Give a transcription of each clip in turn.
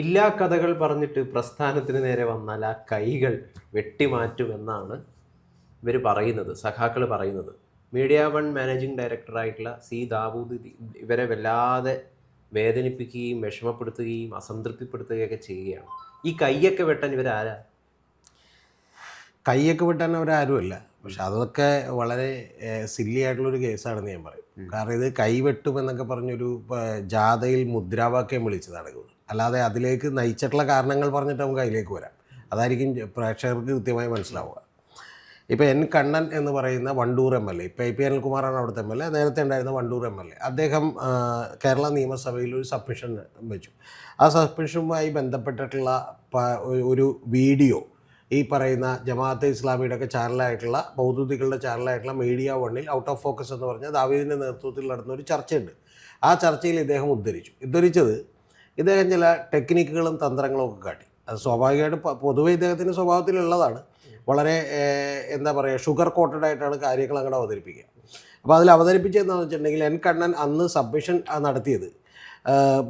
ഇല്ലാ കഥകൾ പറഞ്ഞിട്ട് പ്രസ്ഥാനത്തിന് നേരെ വന്നാൽ ആ കൈകൾ വെട്ടിമാറ്റുമെന്നാണ് ഇവർ പറയുന്നത് സഖാക്കൾ പറയുന്നത്. മീഡിയ വൺ മാനേജിംഗ് ഡയറക്ടറായിട്ടുള്ള സി ദാവൂദ് ഇവരെ വല്ലാതെ വേദനിപ്പിക്കുകയും വിഷമപ്പെടുത്തുകയും അസംതൃപ്തിപ്പെടുത്തുകയൊക്കെ ചെയ്യുകയാണ്. ഈ കൈയൊക്കെ വെട്ടാൻ ഇവരാരാ? കൈയൊക്കെ വെട്ടാൻ അവരാരുമല്ല. പക്ഷെ അതൊക്കെ വളരെ സില്ലി ആയിട്ടുള്ളൊരു കേസാണെന്ന് ഞാൻ പറയും. കാരണം ഇത് കൈവെട്ടും എന്നൊക്കെ പറഞ്ഞൊരു ജാഥയിൽ മുദ്രാവാക്യം വിളിച്ചതാണ് അല്ലാതെ അതിലേക്ക് നയിച്ചിട്ടുള്ള കാരണങ്ങൾ പറഞ്ഞിട്ട് നമുക്ക് അതിലേക്ക് വരാം. അതായിരിക്കും പ്രേക്ഷകർക്ക് കൃത്യമായി മനസ്സിലാവുക. ഇപ്പോൾ എൻ കണ്ണൻ എന്ന് പറയുന്ന വണ്ടൂർ എം എൽ എ ഇപ്പോൾ എ പി അനിൽകുമാറാണ് അവിടുത്തെ എം എൽ എ. നേരത്തെ ഉണ്ടായിരുന്ന വണ്ടൂർ എം എൽ എ. അദ്ദേഹം കേരള നിയമസഭയിൽ ഒരു സബ്മിഷൻ വെച്ചു. ആ സബ്മിഷനുമായി ബന്ധപ്പെട്ടിട്ടുള്ള ഒരു വീഡിയോ ഈ പറയുന്ന ജമാഅത്തെ ഇസ്ലാമിയുടെ ഒക്കെ ചാനലായിട്ടുള്ള ബൗദ്ധികളുടെ ചാനലായിട്ടുള്ള മീഡിയ വണ്ണിൽ ഔട്ട് ഓഫ് ഫോക്കസ് എന്ന് പറഞ്ഞ ദാവീദിന്റെ നേതൃത്വത്തിൽ നടന്ന ഒരു ചർച്ചയുണ്ട്. ആ ചർച്ചയിൽ ഇദ്ദേഹം ഉദ്ധരിച്ചു. ഉദ്ധരിച്ചത് ഇദ്ദേഹം ചില ടെക്നിക്കുകളും തന്ത്രങ്ങളും ഒക്കെ കാട്ടി. അത് സ്വാഭാവികമായിട്ട് പൊതുവെ ഇദ്ദേഹത്തിന്റെ സ്വഭാവത്തിലുള്ളതാണ്. വളരെ എന്താ പറയുക ഷുഗർ കോട്ടഡ് ആയിട്ടാണ് കാര്യങ്ങൾ അങ്ങോട്ട് അവതരിപ്പിക്കുക. അപ്പോൾ അതിൽ അവതരിപ്പിച്ചതെന്ന് വെച്ചിട്ടുണ്ടെങ്കിൽ എൻ കണ്ണൻ അന്ന് സബ്മിഷൻ നടത്തിയത്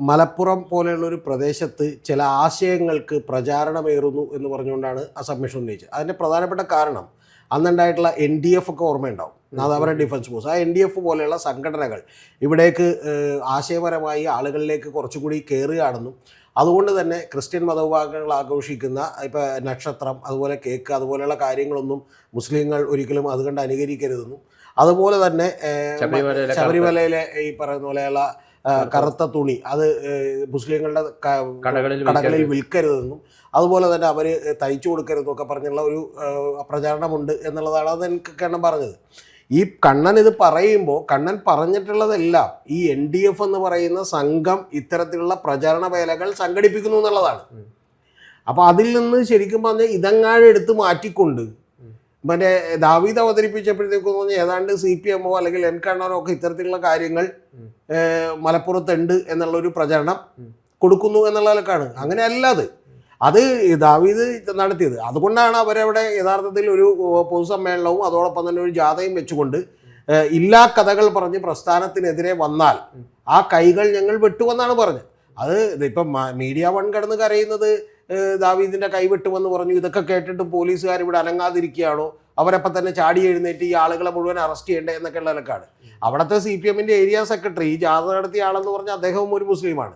മലപ്പുറം പോലെയുള്ള ഒരു പ്രദേശത്ത് ചില ആശയങ്ങൾക്ക് പ്രചാരണമേറുന്നു എന്ന് പറഞ്ഞുകൊണ്ടാണ് ആ സബ്മിഷൻ ഉന്നയിച്ചത്. അതിന്റെ പ്രധാനപ്പെട്ട കാരണം അന്നുണ്ടായിട്ടുള്ള എൻ ഡി എഫ് ഒക്കെ ഓർമ്മയുണ്ടാവും. നാദാപുരം ഡിഫൻസ് ഫോഴ്സ് ആ എൻ ഡി എഫ് പോലെയുള്ള സംഘടനകൾ ഇവിടേക്ക് ആശയപരമായി ആളുകളിലേക്ക് കുറച്ചുകൂടി കയറുകയാണെന്നും അതുകൊണ്ട് തന്നെ ക്രിസ്ത്യൻ മതവിഭാഗങ്ങൾ ആഘോഷിക്കുന്ന ഇപ്പോൾ നക്ഷത്രം അതുപോലെ കേക്ക് അതുപോലെയുള്ള കാര്യങ്ങളൊന്നും മുസ്ലിങ്ങൾ ഒരിക്കലും അതുകൊണ്ട് അനുകരിക്കരുതെന്നും. അതുപോലെ തന്നെ ശബരിമലയിലെ ഈ പറയുന്ന പോലെയുള്ള കറുത്ത തുണി. അത് മുസ്ലിങ്ങളുടെ കടകളിൽ വിൽക്കരുതെന്നും. അതുപോലെ തന്നെ അവർ തയ്ച്ചു കൊടുക്കരുതെന്നും ഒക്കെ പറഞ്ഞുള്ള ഒരു പ്രചാരണമുണ്ട് എന്നുള്ളതാണ് അത് എനിക്ക് കണ്ണൻ പറഞ്ഞത്. ഈ കണ്ണൻ ഇത് പറയുമ്പോൾ കണ്ണൻ പറഞ്ഞിട്ടുള്ളതെല്ലാം ഈ എൻ ഡി എഫ് എന്ന് പറയുന്ന സംഘം ഇത്തരത്തിലുള്ള പ്രചാരണ വേലകൾ സംഘടിപ്പിക്കുന്നു എന്നുള്ളതാണ്. അപ്പൊ അപ്പോൾ അതിൽ നിന്ന് ശരിക്കും പറഞ്ഞാൽ ഇതങ്ങാഴെടുത്ത് മാറ്റിക്കൊണ്ട് മറ്റേ ദാവീദ് അവതരിപ്പിച്ചപ്പോഴത്തേക്കും തോന്നി ഏതാണ്ട് സി പി എമ്മോ അല്ലെങ്കിൽ എൻ കണ്ണനോ ഒക്കെ ഇത്തരത്തിലുള്ള കാര്യങ്ങൾ മലപ്പുറത്തുണ്ട് എന്നുള്ള ഒരു എന്നുള്ളൊരു പ്രചരണം. കൊടുക്കുന്നു എന്നുള്ള നിലക്കാണ്. അങ്ങനെ അത്. അത് ദാവീദ് നടത്തിയത്. അതുകൊണ്ടാണ് അവരവിടെ യഥാർത്ഥത്തിൽ ഒരു പൊതുസമ്മേളനവും അതോടൊപ്പം തന്നെ ഒരു ജാഥയും വെച്ചുകൊണ്ട് ഇല്ലാ കഥകൾ പറഞ്ഞ് പ്രസ്ഥാനത്തിനെതിരെ വന്നാൽ ആ കൈകൾ ഞങ്ങൾ വെട്ടുമെന്നാണ് പറഞ്ഞത്. അത് ഇപ്പം മീഡിയ വൺ കടന്ന് കരയുന്നത് ഏഹ്, ദാവീദിന്റെ കൈവിട്ടുമെന്ന് പറഞ്ഞു. ഇതൊക്കെ കേട്ടിട്ട് പോലീസുകാർ ഇവിടെ അനങ്ങാതിരിക്കുകയാണോ? അവരപ്പം തന്നെ ചാടി എഴുന്നേറ്റ് ഈ ആളുകളെ മുഴുവൻ അറസ്റ്റ് ചെയ്യേണ്ടത് എന്നൊക്കെ ഉള്ള നിലക്കാണ്. അവിടുത്തെ സി പി എമ്മിന്റെ ഏരിയ സെക്രട്ടറി ഈ ജാഥ നടത്തിയ ആളെന്ന് പറഞ്ഞാൽ അദ്ദേഹവും ഒരു മുസ്ലിമാണ്.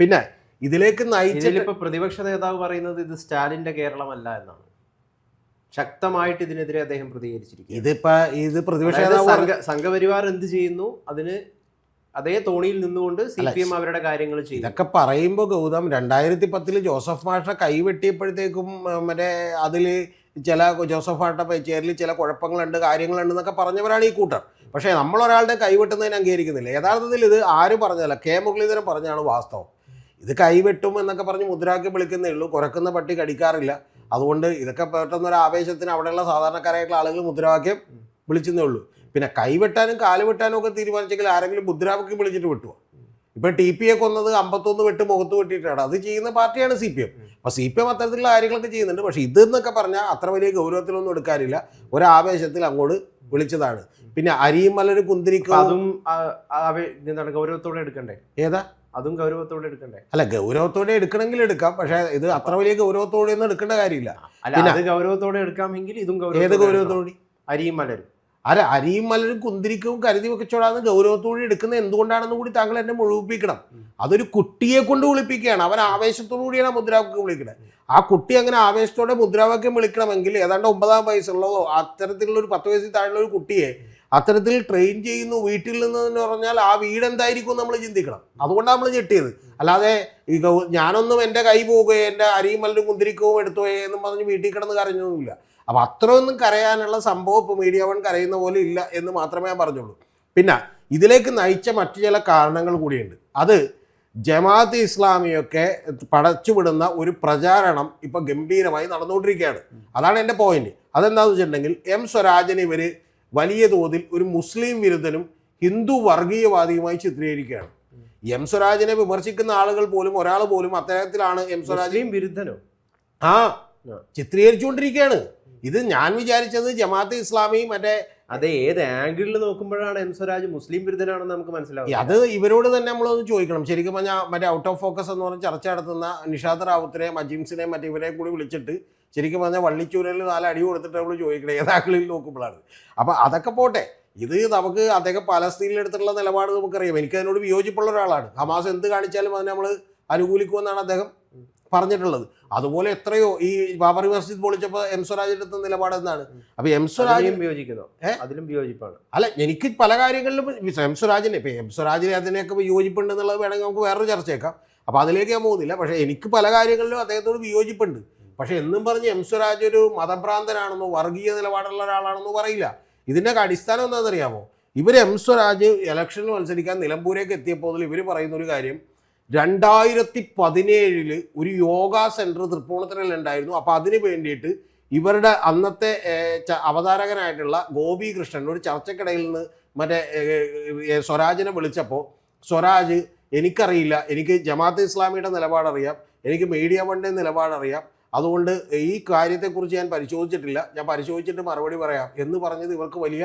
പിന്നെ ഇതിലേക്ക് ഇതിലിപ്പോ പ്രതിപക്ഷ നേതാവ് പറയുന്നത് ഇത് സ്റ്റാലിന്റെ കേരളമല്ല എന്നാണ്. ശക്തമായിട്ട് ഇതിനെതിരെ അദ്ദേഹം പ്രതികരിച്ചിരിക്കുന്നു ഇതിപ്പോ ഇത് പ്രതിപക്ഷ സംഘപരിവാർ എന്ത് ചെയ്യുന്നു? അതിന് അതേ തോണിയിൽ നിന്നുകൊണ്ട് സി പി എം അവരുടെ കാര്യങ്ങൾ ചെയ്തു ഇതൊക്കെ പറയുമ്പോൾ ഗൗതം രണ്ടായിരത്തി പത്തിൽ ജോസഫ് മാഷ കൈവെട്ടിയപ്പോഴത്തേക്കും മറ്റേ അതിൽ ചില ജോസഫ് മാഷ ചേരിൽ ചില കുഴപ്പങ്ങളുണ്ട് കാര്യങ്ങളുണ്ട് എന്നൊക്കെ പറഞ്ഞവരാണ് ഈ കൂട്ടർ. പക്ഷേ നമ്മളൊരാളുടെ കൈവെട്ടുന്നതിന് അംഗീകരിക്കുന്നില്ല. യഥാർത്ഥത്തിൽ ഇത് ആര് പറഞ്ഞതല്ല കെ മുരളീധരൻ പറഞ്ഞാണ് വാസ്തവം. ഇത് കൈവെട്ടും എന്നൊക്കെ പറഞ്ഞ് മുദ്രാക്കി വിളിക്കുന്നേ ഉള്ളൂ കുറക്കുന്ന പട്ടി കടിക്കാറില്ല. അതുകൊണ്ട് ഇതൊക്കെ പെട്ടെന്നൊരു ആവേശത്തിന് അവിടെയുള്ള സാധാരണക്കാരായിട്ടുള്ള ആളുകൾ മുദ്രാവാക്യം വിളിച്ചെന്നേ ഉള്ളൂ. പിന്നെ കൈവെട്ടാനും കാൽ വെട്ടാനും ഒക്കെ തീരുമാനിച്ചെങ്കിൽ ആരെങ്കിലും മുദ്രാവാക്യം വിളിച്ചിട്ട് വെട്ടുമോ ഇപ്പൊ ടി പി എ കൊന്നത് അമ്പത്തൊന്ന് വെട്ട് മുഖത്ത് വെട്ടിയിട്ടാണ്. അത് ചെയ്യുന്ന പാർട്ടിയാണ് സി പി എം. അപ്പൊ സി പി എം അത്തരത്തിലുള്ള കാര്യങ്ങളൊക്കെ ചെയ്യുന്നുണ്ട്. പക്ഷെ ഇതെന്നൊക്കെ പറഞ്ഞാൽ അത്ര വലിയ ഗൗരവത്തിലൊന്നും എടുക്കാറില്ല ഒരാവേശത്തിൽ അങ്ങോട്ട് വിളിച്ചതാണ്. പിന്നെ അരിയും മലര് കുന്തിരിക്കും. അതും എന്താണ് ഗൗരവത്തോടെ എടുക്കണ്ടേ? ഏതാ? അതും ഗൗരവത്തോടെ എടുക്കണ്ടേ? അല്ല ഗൗരവത്തോടെ എടുക്കണമെങ്കിൽ എടുക്കാം. പക്ഷെ ഇത് അത്ര വലിയ ഗൗരവത്തോടെ ഒന്നും എടുക്കേണ്ട കാര്യമില്ല. അല്ല അത് ഗൗരവത്തോടെ എടുക്കാമെങ്കിൽ ഇതും ഏത്. ഗൗരവത്തോടെ? അരിയും മലരും. അല്ല അരിയും മലരും കുന്തിരിക്കവും കരുതി വെക്കച്ചോടാന്ന് ഗൗരവത്തോടെ എടുക്കുന്നത് എന്തുകൊണ്ടാണെന്ന് കൂടി താങ്കൾ എന്നെ മുഴുവിപ്പിക്കണം. അതൊരു കുട്ടിയെ കൊണ്ട് വിളിപ്പിക്കുകയാണ്. അവൻ ആവേശത്തോടു കൂടിയാണ് ആ മുദ്രാവാക്യം വിളിക്കുന്നത്. ആ കുട്ടി അങ്ങനെ ആവേശത്തോടെ മുദ്രാവാക്യം വിളിക്കണമെങ്കിൽ ഏതാണ്ട് ഒമ്പതാം വയസ്സുള്ളതോ അത്തരത്തിലുള്ള ഒരു പത്ത് വയസ്സിൽ താഴെയുള്ള ഒരു കുട്ടിയെ അത്തരത്തിൽ ട്രെയിൻ ചെയ്യുന്നു വീട്ടിൽ നിന്ന് എന്ന് പറഞ്ഞാൽ ആ വീട് എന്തായിരിക്കും നമ്മൾ ചിന്തിക്കണം. അതുകൊണ്ടാണ് നമ്മൾ ഞെട്ടിയത്. അല്ലാതെ ഈ ഞാനൊന്നും എന്റെ കൈ പോകുകയോ എന്റെ അരിയും മലരും കുന്തിരിക്കവും എടുത്തുപോയേ എന്നും പറഞ്ഞ് വീട്ടിൽ കിടന്ന് കരഞ്ഞൊന്നുമില്ല. അപ്പം അത്രയൊന്നും കരയാനുള്ള സംഭവം ഇപ്പോൾ മീഡിയ വൺ കരയുന്ന പോലെ ഇല്ല എന്ന് മാത്രമേ ഞാൻ പറഞ്ഞുള്ളൂ. പിന്നെ ഇതിലേക്ക് നയിച്ച മറ്റു ചില കാരണങ്ങൾ കൂടിയുണ്ട്. അത് ജമാഅത്ത് ഇസ്ലാമിയൊക്കെ പടച്ചുവിടുന്ന ഒരു പ്രചാരണം ഇപ്പൊ ഗംഭീരമായി നടന്നുകൊണ്ടിരിക്കുകയാണ്. അതാണ് എന്റെ പോയിന്റ് അതെന്താണെന്ന് വെച്ചിട്ടുണ്ടെങ്കിൽ എം സ്വരാജന് ഇവർ വലിയ തോതിൽ ഒരു മുസ്ലിം വിരുദ്ധനും ഹിന്ദു വർഗീയവാദിയുമായി ചിത്രീകരിക്കുകയാണ്. എം സ്വരാജിനെ വിമർശിക്കുന്ന ആളുകൾ പോലും ഒരാൾ പോലും അത്തരത്തിലാണ് എം സ്വരാജ് വിരുദ്ധനോ? ആ. ചിത്രീകരിച്ചുകൊണ്ടിരിക്കുകയാണ്. ഇത് ഞാൻ വിചാരിച്ചത് ജമാഅത്ത് ഇസ്ലാമി മറ്റേ അത് ഏത് ആംഗിളിൽ നോക്കുമ്പോഴാണ് എം സ്വരാജ് മുസ്ലിം വിരുദ്ധനാണെന്ന് നമുക്ക് മനസ്സിലാവും അത് ഇവരോട് തന്നെ നമ്മളൊന്ന് ചോദിക്കണം. ശരിക്കും പറഞ്ഞാൽ മറ്റേ ഔട്ട് ഓഫ് ഫോക്കസ് എന്ന് പറഞ്ഞ് ചർച്ച നടത്തുന്ന നിഷാദ് റാവുത്തിനെ മജീംസിനെ മറ്റേ ഇവരെ കൂടി വിളിച്ചിട്ട് ശരിക്കും പറഞ്ഞാൽ വള്ളിച്ചൂരലിൽ നാല് അടി കൊടുത്തിട്ട് നമ്മൾ ചോദിക്കണം ഏത് ആംഗിളിൽ നോക്കുമ്പോഴാണ്. അപ്പം അതൊക്കെ പോട്ടെ. ഇത് നമുക്ക് അദ്ദേഹം പലസ്തീനിൽ എടുത്തിട്ടുള്ള നിലപാട് നമുക്കറിയാം. എനിക്ക് അതിനോട് വിയോജിപ്പുള്ള ഒരാളാണ്. ഹമാസ് എന്ത് കാണിച്ചാലും അതിനെ നമ്മൾ അനുകൂലിക്കുമെന്നാണ് അദ്ദേഹം പറഞ്ഞിട്ടുള്ളത്. അതുപോലെ എത്രയോ ഈ ബാബറി മസ്ജിദ് പൊളിച്ചപ്പോൾ എം സ്വരാജ് എടുത്ത നിലപാട് എന്താണ് അപ്പൊ എം സ്വരാജ് അതിലും വിയോജിക്കുന്നു അതിലും വിയോജിപ്പാണ്. അല്ല എനിക്ക് പല കാര്യങ്ങളിലും എം സ്വരാജിനെ ഇപ്പൊ എം സ്വരാജിനെ അതിനെയൊക്കെ വിയോജിപ്പുണ്ട് എന്നുള്ളത് വേണമെങ്കിൽ നമുക്ക് വേറൊരു ചർച്ചയേക്കാം. അപ്പൊ അതിലേക്ക് ഞാൻ പോകുന്നില്ല. പക്ഷെ എനിക്ക് പല കാര്യങ്ങളിലും അദ്ദേഹത്തോട് വിയോജിപ്പുണ്ട്. പക്ഷെ എന്നും പറഞ്ഞ് എം സ്വരാജ് ഒരു മതഭ്രാന്തനാണെന്നോ വർഗീയ നിലപാടുള്ള ഒരാളാണെന്നോ പറയില്ല. ഇതിന്റെ അടിസ്ഥാനം എന്താണെന്നറിയാമോ? ഇവർ എം സ്വരാജ് ഇലക്ഷനിൽ മത്സരിക്കാൻ നിലമ്പൂരേക്ക് എത്തിയപ്പോൾ ഇവർ പറയുന്ന ഒരു കാര്യം രണ്ടായിരത്തി പതിനേഴിൽ ഒരു യോഗ സെന്റർ തൃപ്പൂണിത്തുറയിൽ ഉണ്ടായിരുന്നു അപ്പൊ അതിന് വേണ്ടിയിട്ട് ഇവരുടെ അന്നത്തെ അവതാരകനായിട്ടുള്ള ഗോപി കൃഷ്ണൻ ഒരു ചർച്ചക്കിടയിൽ നിന്ന് മറ്റേ സ്വരാജിനെ വിളിച്ചപ്പോൾ സ്വരാജ് എനിക്കറിയില്ല. എനിക്ക് ജമാഅത്ത് ഇസ്ലാമിയുടെ നിലപാടറിയാം. എനിക്ക് മീഡിയ വണ്ടെ നിലപാടറിയാം. അതുകൊണ്ട് ഈ കാര്യത്തെക്കുറിച്ച് ഞാൻ പരിശോധിച്ചിട്ടില്ല. ഞാൻ പരിശോധിച്ചിട്ട് മറുപടി പറയാം. എന്ന് പറഞ്ഞത് ഇവർക്ക് വലിയ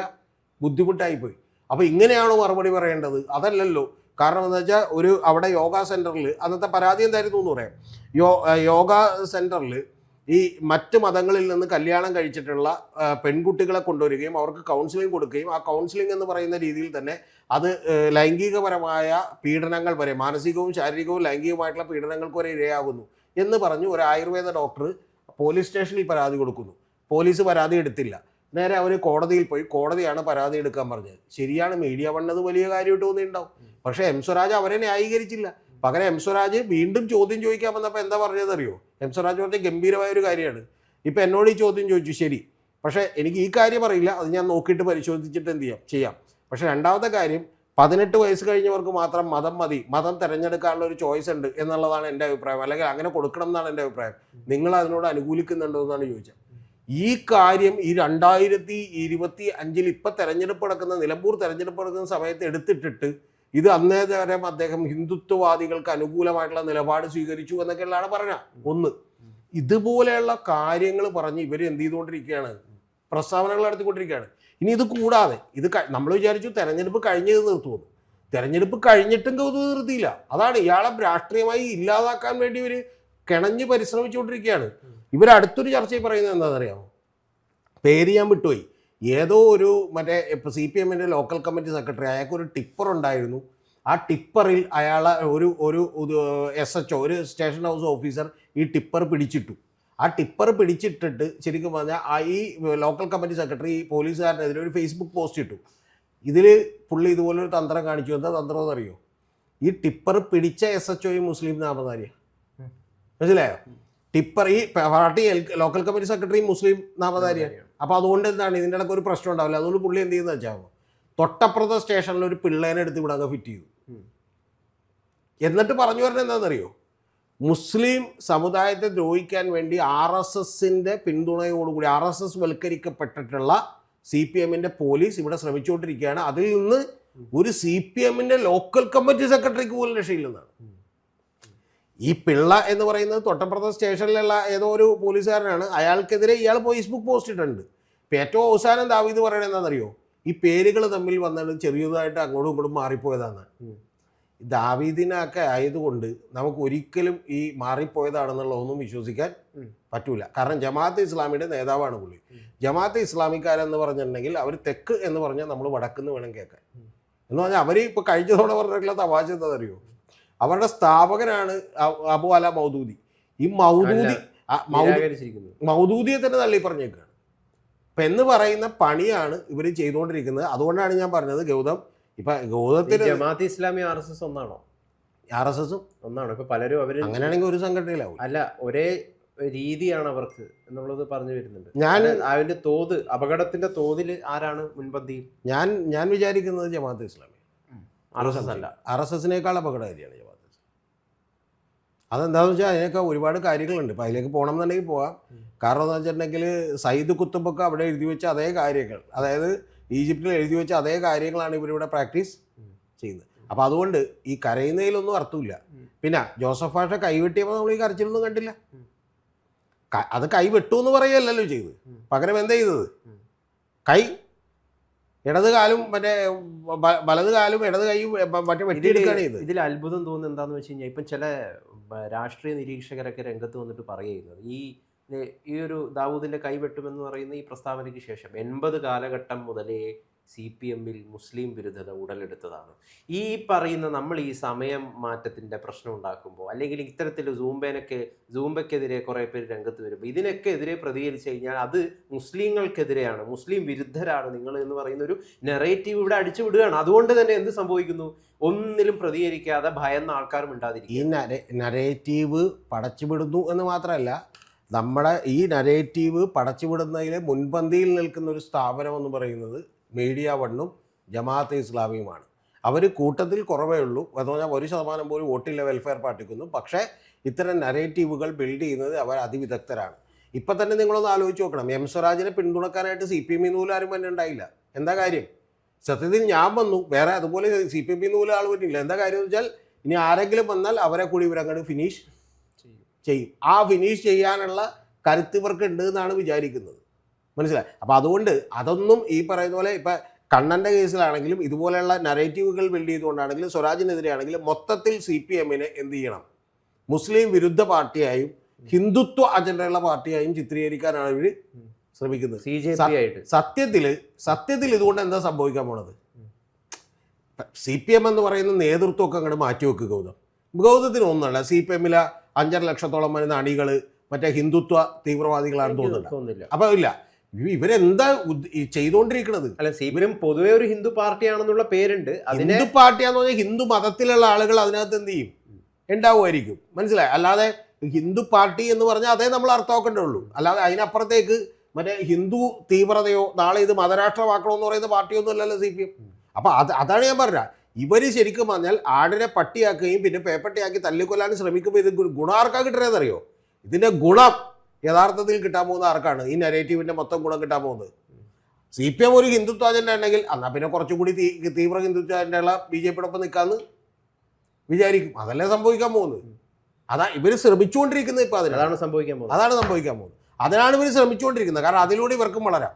ബുദ്ധിമുട്ടായിപ്പോയി. അപ്പോൾ ഇങ്ങനെയാണോ മറുപടി പറയേണ്ടത്? അതല്ലല്ലോ. കാരണം എന്താ വെച്ചാൽ ഒരു അവിടെ യോഗ സെന്ററിൽ അന്നത്തെ പരാതി എന്തായിരുന്നു എന്ന് പറയാം. യോ യോഗ സെന്ററിൽ ഈ മറ്റ് മതങ്ങളിൽ നിന്ന് കല്യാണം കഴിച്ചിട്ടുള്ള പെൺകുട്ടികളെ കൊണ്ടുവരികയും അവർക്ക് കൗൺസിലിംഗ് കൊടുക്കുകയും ആ കൗൺസിലിംഗ് എന്ന് പറയുന്ന രീതിയിൽ തന്നെ അത് ലൈംഗികപരമായ പീഡനങ്ങൾ വരെ മാനസികവും ശാരീരികവും ലൈംഗികവുമായിട്ടുള്ള പീഡനങ്ങൾക്ക് വരെ ഇരയാകുന്നു എന്ന് പറഞ്ഞു ഒരു ആയുർവേദ ഡോക്ടർ പോലീസ് സ്റ്റേഷനിൽ പരാതി കൊടുക്കുന്നു. പോലീസ് പരാതി എടുത്തില്ല. നേരെ അവർ കോടതിയിൽ പോയി കോടതിയാണ് പരാതി എടുക്കാൻ പറഞ്ഞത്. ശരിയാണ് മീഡിയ വണ്ണത് വലിയ കാര്യമായിട്ട് തോന്നിയിട്ടുണ്ടാവും. പക്ഷേ എം സ്വരാജ് അവരെ ന്യായീകരിച്ചില്ല. പകരം എം സ്വരാജ് വീണ്ടും ചോദ്യം ചോദിക്കാൻ വന്നപ്പോൾ എന്താ പറഞ്ഞതെന്നറിയോ? എം സ്വരാജ് പറഞ്ഞ ഗംഭീരമായ ഒരു കാര്യമാണ്. ഇപ്പം എന്നോട് ഈ ചോദ്യം ചോദിച്ചു ശരി. പക്ഷേ എനിക്ക് ഈ കാര്യം അറിയില്ല. അത് ഞാൻ നോക്കിയിട്ട് പരിശോധിച്ചിട്ട് എന്ത് ചെയ്യാം? ചെയ്യാം. പക്ഷേ രണ്ടാമത്തെ കാര്യം പതിനെട്ട് വയസ്സ് കഴിഞ്ഞവർക്ക് മാത്രം മതം മതി. മതം തിരഞ്ഞെടുക്കാനുള്ള ഒരു ചോയ്സ് ഉണ്ട് എന്നുള്ളതാണ് എന്റെ അഭിപ്രായം. അല്ലെങ്കിൽ അങ്ങനെ കൊടുക്കണം എന്നാണ് എന്റെ അഭിപ്രായം. നിങ്ങൾ അതിനോട് അനുകൂലിക്കുന്നുണ്ടോ എന്നാണ് ചോദിച്ചത്. ഈ കാര്യം ഈ രണ്ടായിരത്തി ഇരുപത്തി അഞ്ചിൽ ഇപ്പം തെരഞ്ഞെടുപ്പ് നടക്കുന്ന നിലമ്പൂർ തിരഞ്ഞെടുപ്പ് നടക്കുന്ന സമയത്ത് എടുത്തിട്ടിട്ട് ഇത് അന്നേരം അദ്ദേഹം ഹിന്ദുത്വവാദികൾക്ക് അനുകൂലമായിട്ടുള്ള നിലപാട് സ്വീകരിച്ചു എന്നൊക്കെയുള്ളതാണ് പറഞ്ഞ. ഒന്ന് ഇതുപോലെയുള്ള കാര്യങ്ങൾ പറഞ്ഞ് ഇവർ എന്ത് ചെയ്തുകൊണ്ടിരിക്കുകയാണ്? പ്രസ്താവനകൾ നടത്തിക്കൊണ്ടിരിക്കുകയാണ്. ഇനി ഇത് കൂടാതെ ഇത് നമ്മൾ വിചാരിച്ചു തെരഞ്ഞെടുപ്പ് കഴിഞ്ഞത് നിർത്തുമെന്ന് തെരഞ്ഞെടുപ്പ് കഴിഞ്ഞിട്ടും കൗതുക നിർത്തിയില്ല അതാണ് ഇയാളെ രാഷ്ട്രീയമായി ഇല്ലാതാക്കാൻ വേണ്ടി ഇവർ കിണഞ്ഞ് പരിശ്രമിച്ചുകൊണ്ടിരിക്കുകയാണ്. ഇവരടുത്തൊരു ചർച്ചയിൽ പറയുന്നത് എന്താണെന്നറിയാമോ? പേര് ഞാൻ വിട്ടുപോയി. ഏതോ ഒരു മറ്റേ ഇപ്പോൾ സി പി എമ്മിന്റെ ലോക്കൽ കമ്മിറ്റി സെക്രട്ടറി അയാൾക്ക് ഒരു ടിപ്പർ ഉണ്ടായിരുന്നു. ആ ടിപ്പറിൽ അയാൾ ഒരു ഒരു എസ് എച്ച് ഒരു സ്റ്റേഷൻ ഹൗസ് ഓഫീസർ ഈ ടിപ്പർ പിടിച്ചിട്ടു. ആ ടിപ്പർ പിടിച്ചിട്ടിട്ട് ശരിക്കും പറഞ്ഞാൽ ആ ഈ ലോക്കൽ കമ്മിറ്റി സെക്രട്ടറി ഈ പോലീസുകാരനെതിരെ ഒരു ഫേസ്ബുക്ക് പോസ്റ്റ് ഇട്ടു. ഇതിൽ പുള്ളി ഇതുപോലൊരു തന്ത്രം കാണിച്ചു. എന്താ തന്ത്രം എന്നറിയോ? ഈ ടിപ്പർ പിടിച്ച എസ് എച്ച് ഒ മുസ്ലിം നാമധാരിയ. മനസ്സിലായോ? ടിപ്പർ ഈ പാർട്ടി ലോക്കൽ കമ്മിറ്റി സെക്രട്ടറി മുസ്ലിം നാമധാരിയാണ്. അപ്പോൾ അതുകൊണ്ട് എന്താണ്? ഇതിന്റെ ഇടയ്ക്ക് ഒരു പ്രശ്നം ഉണ്ടാവില്ല. അതുകൊണ്ട് പുള്ളി എന്ത് ചെയ്യുന്നത് വെച്ചാൽ തൊട്ടപ്പുറത്തെ സ്റ്റേഷനിൽ ഒരു പിള്ളേനെ എടുത്ത് ഇവിടെ അങ്ങ് ഫിറ്റ് ചെയ്തു. എന്നിട്ട് പറഞ്ഞു പറഞ്ഞത് എന്താണെന്നറിയോ? മുസ്ലിം സമുദായത്തെ ദ്രോഹിക്കാൻ വേണ്ടി ആർ എസ് എസിന്റെ പിന്തുണയോടുകൂടി ആർ എസ് എസ് വൽക്കരിക്കപ്പെട്ടിട്ടുള്ള സി പി എമ്മിന്റെ പോലീസ് ഇവിടെ ശ്രമിച്ചുകൊണ്ടിരിക്കുകയാണ്. അതിൽ നിന്ന് ഒരു സി പി എമ്മിന്റെ ലോക്കൽ കമ്മിറ്റി സെക്രട്ടറിക്ക് പോലും രക്ഷയില്ലെന്നാണ്. ഈ പിള്ള എന്ന് പറയുന്നത് തൊട്ടപ്പുറത്തെ സ്റ്റേഷനിലുള്ള ഏതോ ഒരു പോലീസുകാരനാണ്. അയാൾക്കെതിരെ ഇയാൾ ഫേസ്ബുക്ക് പോസ്റ്റ് ഇട്ടിട്ടുണ്ട്. ഇപ്പം ഏറ്റവും അവസാനം ദാവീദ് പറയണത് എന്താണെന്നറിയോ? ഈ പേരുകൾ തമ്മിൽ വന്നത് ചെറിയതായിട്ട് അങ്ങോട്ടും ഇങ്ങോട്ടും മാറിപ്പോയതാണ്. ദാവീദിനൊക്കെ ആയതുകൊണ്ട് നമുക്ക് ഒരിക്കലും ഈ മാറിപ്പോയതാണെന്നുള്ളതൊന്നും വിശ്വസിക്കാൻ പറ്റൂല. കാരണം ജമാഅത്ത് ഇസ്ലാമിയുടെ നേതാവാണ് പുള്ളി. ജമാഅത്ത് ഇസ്ലാമിക്കാരെന്ന് പറഞ്ഞിട്ടുണ്ടെങ്കിൽ അവർ തെക്ക് എന്ന് പറഞ്ഞാൽ നമ്മൾ വടക്കുന്ന് വേണം കേൾക്കാൻ. എന്ന് പറഞ്ഞാൽ അവർ ഇപ്പോൾ കഴിഞ്ഞ തവണ പറഞ്ഞിട്ടുള്ള തമാശ അറിയോ അവരുടെ സ്ഥാപകനാണ് അബു അല മൗദൂദി. ഈ മൗദൂദി മൗദൂദിയെ തന്നെ തള്ളി പറഞ്ഞേക്കാണ്. അപ്പം എന്ന് പറയുന്ന പണിയാണ് ഇവർ ചെയ്തുകൊണ്ടിരിക്കുന്നത് അതുകൊണ്ടാണ് ഞാൻ പറഞ്ഞത് ഗൗതം. ഇപ്പം ഗൗതത്തിൽ Jamaat Islami R S S ഒന്നാണോ? ആർ എസ് എസും? ഒന്നാണോ? ഇപ്പൊ പലരും അവർ അങ്ങനെയാണെങ്കിൽ ഒരു സംഘടനയിലാവും അല്ല ഒരേ രീതിയാണ് അവർക്ക് എന്നുള്ളത് പറഞ്ഞു വരുന്നുണ്ട്. ഞാൻ അതിന്റെ തോത് അപകടത്തിന്റെ തോതിൽ ആരാണ് മുൻപന്തിയിൽ ഞാൻ ഞാൻ വിചാരിക്കുന്നത് Jamaat Islami. R S S അല്ല. ആർ എസ് എസിനേക്കാൾ അപകടകാരിയാണ് ജമാഅത്ത് അതെന്താണെന്ന് വെച്ചാൽ അതിനൊക്കെ ഒരുപാട് കാര്യങ്ങളുണ്ട്. ഇപ്പം അതിലേക്ക് പോകണം എന്നുണ്ടെങ്കിൽ പോവാം കാരണം എന്ന് വെച്ചിട്ടുണ്ടെങ്കിൽ സയ്യിദ് കുത്തുബൊക്കെ അവിടെ എഴുതി വെച്ച അതേ കാര്യങ്ങൾ. അതായത് ഈജിപ്തിൽ എഴുതി വെച്ച അതേ കാര്യങ്ങളാണ് ഇവരിവിടെ പ്രാക്ടീസ്. ചെയ്യുന്നത്. അപ്പോൾ അതുകൊണ്ട് ഈ കരയുന്നതിലൊന്നും അർത്ഥമില്ല. പിന്നെ ജോസഫ് ഭാഷ കൈവെട്ടിയപ്പോൾ നമ്മൾ ഈ കരച്ചിലൊന്നും കണ്ടില്ല. അത് കൈ വെട്ടു എന്ന് പറയല്ലല്ലോ ചെയ്ത്. പകരം എന്താ ചെയ്തത്? കൈ ഇടത് കാലും മറ്റേ വലത് കാലും ഇടത് കൈയും മറ്റേ വെട്ടിയെടുക്കുകയാണ് ചെയ്തത്. ഇതിൽ അത്ഭുതം തോന്നുന്നത് എന്താണെന്ന് വെച്ച് കഴിഞ്ഞാൽ ഇപ്പം ചില രാഷ്ട്രീയ നിരീക്ഷകരൊക്കെ രംഗത്ത് വന്നിട്ട് പറയുന്നത് ഈ ഈ ഒരു ദാവൂദിന്റെ കൈവെട്ടുമെന്ന് പറയുന്ന ഈ പ്രസ്താവനയ്ക്ക് ശേഷം എൺപത് കാലഘട്ടം മുതലേ സി പി എമ്മിൽ മുസ്ലിം വിരുദ്ധത ഉടലെടുത്തതാണ്. ഈ പറയുന്ന നമ്മൾ ഈ സമയം മാറ്റത്തിന്റെ പ്രശ്നം ഉണ്ടാക്കുമ്പോൾ അല്ലെങ്കിൽ ഇത്തരത്തിൽ സൂംബേനൊക്കെ സൂംബയ്ക്കെതിരെ കുറേ പേര് രംഗത്ത് വരുമ്പോൾ ഇതിനൊക്കെ എതിരെ പ്രതികരിച്ചു കഴിഞ്ഞാൽ അത് മുസ്ലിങ്ങൾക്കെതിരെയാണ് മുസ്ലിം വിരുദ്ധരാണ് നിങ്ങൾ എന്ന് പറയുന്ന ഒരു നെറേറ്റീവ് ഇവിടെ അടിച്ചു വിടുകയാണ്. അതുകൊണ്ട് തന്നെ എന്ത് സംഭവിക്കുന്നു? ഒന്നിലും പ്രതികരിക്കാതെ ഭയന്ന ആൾക്കാരും ഉണ്ടാതിരിക്കും ഈ നരേറ്റീവ് പടച്ചുവിടുന്നു എന്ന് മാത്രമല്ല നമ്മുടെ ഈ നരേറ്റീവ് പടച്ചുവിടുന്നതിലെ മുൻപന്തിയിൽ നിൽക്കുന്ന ഒരു സ്ഥാപനം എന്ന് പറയുന്നത് മീഡിയ വണ്ണും ജമാഅത്തെ ഇസ്ലാമിയുമാണ്. അവർ കൂട്ടത്തിൽ കുറവേ ഉള്ളൂ. എന്ന് പറഞ്ഞാൽ ഒരു ശതമാനം പോലും വോട്ടില്ല വെൽഫെയർ പാർട്ടിക്കൊന്നും. പക്ഷേ ഇത്തരം നരേറ്റീവുകൾ ബിൽഡ് ചെയ്യുന്നത് അവർ അതിവിദഗ്ധരാണ്. ഇപ്പം തന്നെ നിങ്ങളൊന്ന് ആലോചിച്ച് നോക്കണം. എം സ്വരാജിനെ പിന്തുണക്കാനായിട്ട് സി പി എമ്മിൽ പോലും ആരും തന്നെ ഉണ്ടായില്ല. എന്താ കാര്യം? സത്യത്തിൽ ഞാൻ വന്നു. വേറെ അതുപോലെ സി പി എമ്മിൽ പോലും ആൾ പറ്റില്ല എന്താ കാര്യം എന്ന് വെച്ചാൽ ഇനി ആരെങ്കിലും വന്നാൽ അവരെ കൂടി ഇവരങ്ങോട്ട് ഫിനിഷ് ചെയ്യും. ആ ഫിനിഷ് ചെയ്യാനുള്ള കരുത്ത് ഇവർക്ക് ഉണ്ട് എന്നാണ് വിചാരിക്കുന്നത്. മനസ്സിലായി? അപ്പോൾ അതുകൊണ്ട് അതൊന്നും ഈ പറയുന്ന പോലെ ഇപ്പം കണ്ണന്റെ കേസിലാണെങ്കിലും ഇതുപോലെയുള്ള നരേറ്റീവുകൾ ബിൽഡ് ചെയ്തുകൊണ്ടാണെങ്കിലും സ്വരാജിനെതിരെയാണെങ്കിലും മൊത്തത്തിൽ സി പി എമ്മിനെ എന്ത് ചെയ്യണം? മുസ്ലിം വിരുദ്ധ പാർട്ടിയായും ഹിന്ദുത്വ അജണ്ടയുള്ള പാർട്ടിയായും ചിത്രീകരിക്കാനാണ് ഇവർ ശ്രമിക്കുന്നത്. സി ജെ പി ആയിട്ട്. സത്യത്തിൽ സത്യത്തിൽ ഇതുകൊണ്ട് എന്താ സംഭവിക്കാൻ പോണത്? സി പി എം എന്ന് പറയുന്ന നേതൃത്വമൊക്കെ അങ്ങോട്ട് മാറ്റി വെക്കുക ഗൗതം. ഗൗതത്തിന് ഒന്നല്ല സി പി എമ്മിലെ അഞ്ചര ലക്ഷത്തോളം വരുന്ന അണികൾ മറ്റേ ഹിന്ദുത്വ തീവ്രവാദികളാണെന്ന് തോന്നുന്നില്ല. അപ്പൊ ഇല്ല. ഇവ- ഇവരെന്താ ചെയ്തുകൊണ്ടിരിക്കുന്നത് അല്ല എം പൊതുവെ ഒരു ഹിന്ദു പാർട്ടിയാണെന്നുള്ള പേരുണ്ട്. ഹിന്ദു പാർട്ടിയാന്ന് പറഞ്ഞാൽ ഹിന്ദു മതത്തിലുള്ള ആളുകൾ അതിനകത്ത് എന്ത് ചെയ്യും? ഉണ്ടാവുമായിരിക്കും. മനസ്സിലായി? അല്ലാതെ ഹിന്ദു പാർട്ടി എന്ന് പറഞ്ഞാൽ അതേ നമ്മൾ അർത്ഥമാക്കേണ്ടേ ഉള്ളൂ അല്ലാതെ അതിനപ്പുറത്തേക്ക് മറ്റേ ഹിന്ദു തീവ്രതയോ നാളെ ഇത് മതരാഷ്ട്രമാക്കണമെന്ന് പറയുന്ന പാർട്ടിയൊന്നും അല്ലല്ലോ സി പി എം. അപ്പൊ അത് അതാണ് ഞാൻ പറഞ്ഞ ഇവർ ശരിക്കും പറഞ്ഞാൽ ആടിനെ പട്ടിയാക്കുകയും പിന്നെ പേപ്പട്ടിയാക്കി തല്ലിക്കൊല്ലാനും ശ്രമിക്കുമ്പോൾ ഇത് ഗുണാർക്കാ കിട്ടണേന്നറിയോ ഇതിന്റെ ഗുണം യഥാർത്ഥത്തിൽ കിട്ടാൻ പോകുന്ന ആർക്കാണ്? ഈ നെറേറ്റീവിന്റെ മൊത്തം ഗുണം കിട്ടാൻ പോകുന്നത്. സി പി എം ഒരു ഹിന്ദുത്വ അജണ്ട ഉണ്ടെങ്കിൽ എന്നാൽ പിന്നെ കുറച്ചും കൂടി തീ- തീവ്ര ഹിന്ദുത്വ അജണ്ടയുള്ള ബി ജെ പിയോടൊപ്പം നിൽക്കാമെന്ന് വിചാരിക്കും. അതല്ലേ സംഭവിക്കാൻ പോകുന്നത്? അതാ ഇവർ ശ്രമിച്ചുകൊണ്ടിരിക്കുന്നത് ഇപ്പോൾ അതിന് അതാണ് സംഭവിക്കാൻ പോകുന്നത്. അതാണ് സംഭവിക്കാൻ പോകുന്നത്. അതിനാണ് ഇവർ ശ്രമിച്ചുകൊണ്ടിരിക്കുന്നത്. കാരണം അതിലൂടെ ഇവർക്കും വളരാം.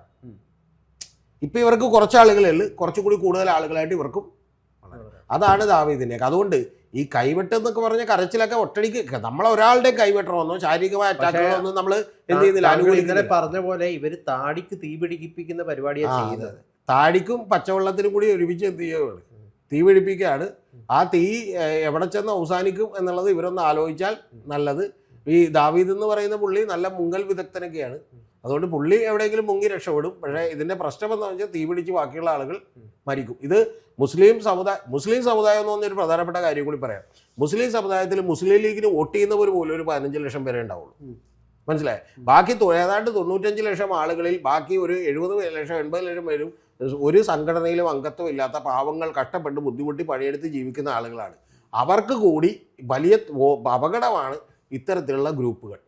ഇപ്പം ഇവർക്ക് കുറച്ച് ആളുകളേ ഉള്ളൂ. കുറച്ചുകൂടി കൂടുതൽ ആളുകളായിട്ട് ഇവർക്കും അതാണ് ദാവീദിന്റെ അതുകൊണ്ട് ഈ കൈവെട്ട് എന്നൊക്കെ പറഞ്ഞ കരച്ചിലൊക്കെ ഒട്ടടിക്ക് നമ്മളെ ഒരാളുടെ കൈവെട്ടണമെന്നോ ശാരീരികമായ അറ്റാക്കുകളോ നമ്മൾ എന്ത് ചെയ്യുന്നില്ല അനുകൂലിക്കുന്നില്ല. പറഞ്ഞ പോലെ ഇവർ താടിക്ക് തീ പിടിപ്പിക്കുന്ന പരിപാടിയാണ് ചെയ്യുന്നത്. താടിക്കും പച്ചവെള്ളത്തിനും കൂടി ഒരുമിച്ച് എന്ത് ചെയ്യുകയാണ് തീ പിടിപ്പിക്കുകയാണ്. ആ തീ എവിടെ ചെന്ന് അവസാനിക്കും എന്നുള്ളത് ഇവരൊന്ന് ആലോചിച്ചാൽ നല്ലത്. ഈ ദാവീദ് എന്ന് പറയുന്ന പുള്ളി നല്ല മുങ്ങൽ വിദഗ്ധനൊക്കെയാണ്. അതുകൊണ്ട് പുള്ളി എവിടെയെങ്കിലും മുങ്ങി രക്ഷപ്പെടും. പക്ഷേ ഇതിന്റെ പ്രശ്നം എന്ന് വെച്ചാൽ തീപിടിച്ച് ബാക്കിയുള്ള ആളുകൾ മരിക്കും. ഇത് മുസ്ലിം സമുദായ മുസ്ലിം സമുദായം എന്ന് പറഞ്ഞൊരു പ്രധാനപ്പെട്ട കാര്യം കൂടി പറയാം. മുസ്ലിം സമുദായത്തിൽ മുസ്ലിം ലീഗിന് വോട്ട് ചെയ്യുന്നവർ പോലും ഒരു പതിനഞ്ച് ലക്ഷം പേരെ ഉണ്ടാവുള്ളൂ. മനസ്സിലായി? ബാക്കി ഏതാണ്ട് തൊണ്ണൂറ്റഞ്ച് ലക്ഷം ആളുകളിൽ ബാക്കി ഒരു എഴുപത് ലക്ഷം എൺപത് ലക്ഷം പേരും ഒരു സംഘടനയിലും അംഗത്വം ഇല്ലാത്ത പാവങ്ങൾ കഷ്ടപ്പെട്ട് ബുദ്ധിമുട്ടി പണിയെടുത്ത് ജീവിക്കുന്ന ആളുകളാണ്. അവർക്ക് കൂടി വലിയ അപകടമാണ് ഇത്തരത്തിലുള്ള ഗ്രൂപ്പുകൾ.